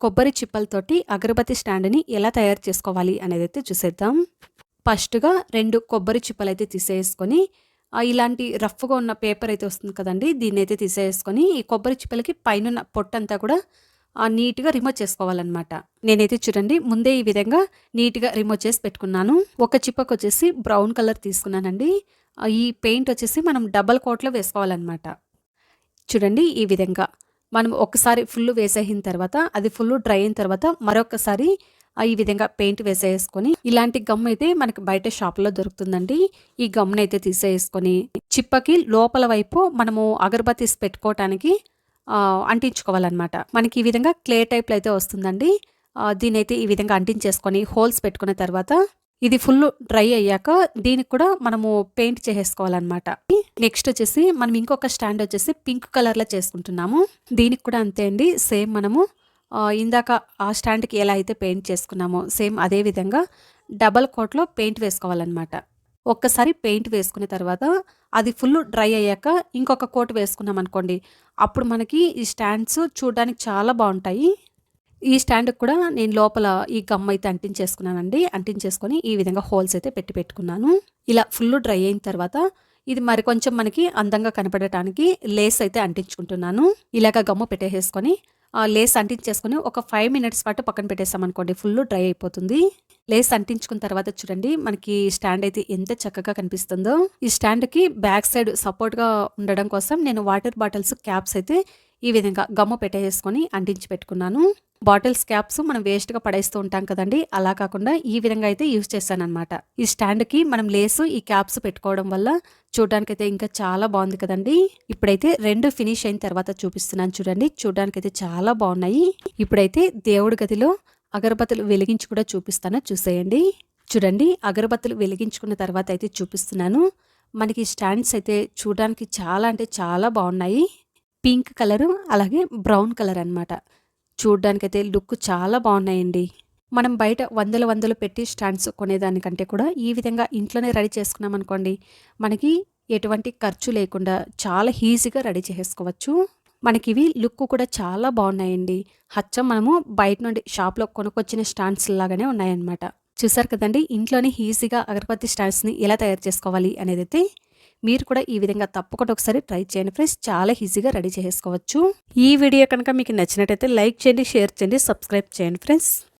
కొబ్బరి చిప్పలతోటి అగరబత్తి స్టాండ్ని ఎలా తయారు చేసుకోవాలి అనేది అయితే చూసేద్దాం. ఫస్ట్గా రెండు కొబ్బరి చిప్పలు అయితే తీసేసుకొని ఇలాంటి రఫ్గా ఉన్న పేపర్ అయితే వస్తుంది కదండి దీన్ని అయితే తీసేసుకొని ఈ కొబ్బరి చిప్పలకి పైన పొట్టంతా కూడా ఆ, నీట్గా రిమూవ్ చేసుకోవాలన్నమాట. నేనైతే చూడండి ముందే ఈ విధంగా నీట్గా రిమూవ్ చేసి పెట్టుకున్నాను. ఒక చిప్పకు వచ్చేసి బ్రౌన్ కలర్ తీసుకున్నానండి. ఈ పెయింట్ వచ్చేసి మనం డబల్ కోట్లో వేసుకోవాలన్నమాట. చూడండి ఈ విధంగా. మనం ఒకసారి ఫుల్ వేసేసిన తర్వాత అది ఫుల్ డ్రై అయిన తర్వాత మరొకసారి ఈ విధంగా పెయింట్ వేసేసుకొని ఇలాంటి గమ్ అయితే మనకి బయట షాప్లో దొరుకుతుందండి. ఈ గమ్ని అయితే తీసేసుకొని చిప్పకి లోపల వైపు మనము అగరబత్తీస్ పెట్టుకోవటానికి అంటించుకోవాలన్నమాట. మనకి ఈ విధంగా క్లే టైప్లో అయితే వస్తుందండి. దీని అయితే ఈ విధంగా అంటించేసుకొని హోల్స్ పెట్టుకున్న తర్వాత ఇది ఫుల్ డ్రై అయ్యాక దీనికి కూడా మనము పెయింట్ చేసేసుకోవాలన్నమాట. నెక్స్ట్ వచ్చేసి మనం ఇంకొక స్టాండ్ వచ్చేసి పింక్ కలర్లో చేసుకుంటున్నాము. దీనికి కూడా అంతే అండి. సేమ్ మనము ఇందాక ఆ స్టాండ్కి ఎలా అయితే పెయింట్ చేసుకున్నామో సేమ్ అదే విధంగా డబల్ కోట్లో పెయింట్ వేసుకోవాలన్నమాట. ఒక్కసారి పెయింట్ వేసుకున్న తర్వాత అది ఫుల్ డ్రై అయ్యాక ఇంకొక కోట్ వేసుకున్నాం అనుకోండి అప్పుడు మనకి ఈ స్టాండ్స్ చూడడానికి చాలా బాగుంటాయి. ఈ స్టాండ్కి కూడా నేను లోపల ఈ గమ్ అయితే అంటించేసుకున్నానండి. అంటించేసుకొని ఈ విధంగా హోల్స్ అయితే పెట్టి పెట్టుకున్నాను. ఇలా ఫుల్ డ్రై అయిన తర్వాత ఇది మరి కొంచెం మనకి అందంగా కనపడటానికి లేస్ అయితే అంటించుకుంటున్నాను. ఇలాగ గమ్ము పెట్టేసుకొని ఆ లేస్ అంటించేసుకొని ఒక ఫైవ్ మినిట్స్ పాటు పక్కన పెట్టేసాం అనుకోండి ఫుల్ డ్రై అయిపోతుంది. లేస్ అంటించుకున్న తర్వాత చూడండి మనకి స్టాండ్ అయితే ఎంత చక్కగా కనిపిస్తుందో. ఈ స్టాండ్కి బ్యాక్ సైడ్ సపోర్ట్గా ఉండడం కోసం నేను వాటర్ బాటిల్స్ క్యాప్స్ అయితే ఈ విధంగా గమ్ము పెట్టేసుకొని అంటించి పెట్టుకున్నాను. బాటిల్స్ క్యాప్స్ మనం వేస్ట్గా పడేస్తూ ఉంటాం కదండి. అలా కాకుండా ఈ విధంగా అయితే యూజ్ చేశానమాట అనమాట ఈ స్టాండ్కి మనం లేసు ఈ క్యాప్స్ పెట్టుకోవడం వల్ల చూడడానికైతే ఇంకా చాలా బాగుంది కదండి. ఇప్పుడైతే రెండు ఫినిష్ అయిన తర్వాత చూపిస్తున్నాను చూడండి. చూడడానికైతే చాలా బాగున్నాయి. ఇప్పుడైతే దేవుడి గదిలో అగరబత్తులు వెలిగించి కూడా చూపిస్తాను. చూసేయండి. చూడండి అగరబత్తులు వెలిగించుకున్న తర్వాత అయితే చూపిస్తున్నాను. మనకి స్టాండ్స్ అయితే చూడడానికి చాలా అంటే చాలా బాగున్నాయి. పింక్ కలరు అలాగే బ్రౌన్ కలర్ అన్నమాట. చూడ్డానికైతే లుక్ చాలా బాగున్నాయండి. మనం బయట వందల వందలు పెట్టి స్టాండ్స్ కొనేదానికంటే కూడా ఈ విధంగా ఇంట్లోనే రెడీ చేసుకున్నాం అనుకోండి మనకి ఎటువంటి ఖర్చు లేకుండా చాలా ఈజీగా రెడీ చేసుకోవచ్చు మనకి ఇవి లుక్ కూడా చాలా బాగున్నాయండి. హచ్చం మనము బయట నుండి షాప్లో కొనుక్కొచ్చిన స్టాండ్స్ లాగానే ఉన్నాయన్నమాట. చూసారు కదండి ఇంట్లోనే ఈజీగా అగరబత్తి స్టాండ్స్ని ఎలా తయారు చేసుకోవాలి అనేది అయితే మీరు కూడా ఈ విధంగా తప్పకుండా ఒకసారి ట్రై చేయండి ఫ్రెండ్స్. చాలా ఈజీగా రెడీ చేసుకోవచ్చు. ఈ వీడియో కనుక మీకు నచ్చినట్టయితే లైక్ చేయండి షేర్ చేయండి సబ్స్క్రైబ్ చేయండి ఫ్రెండ్స్.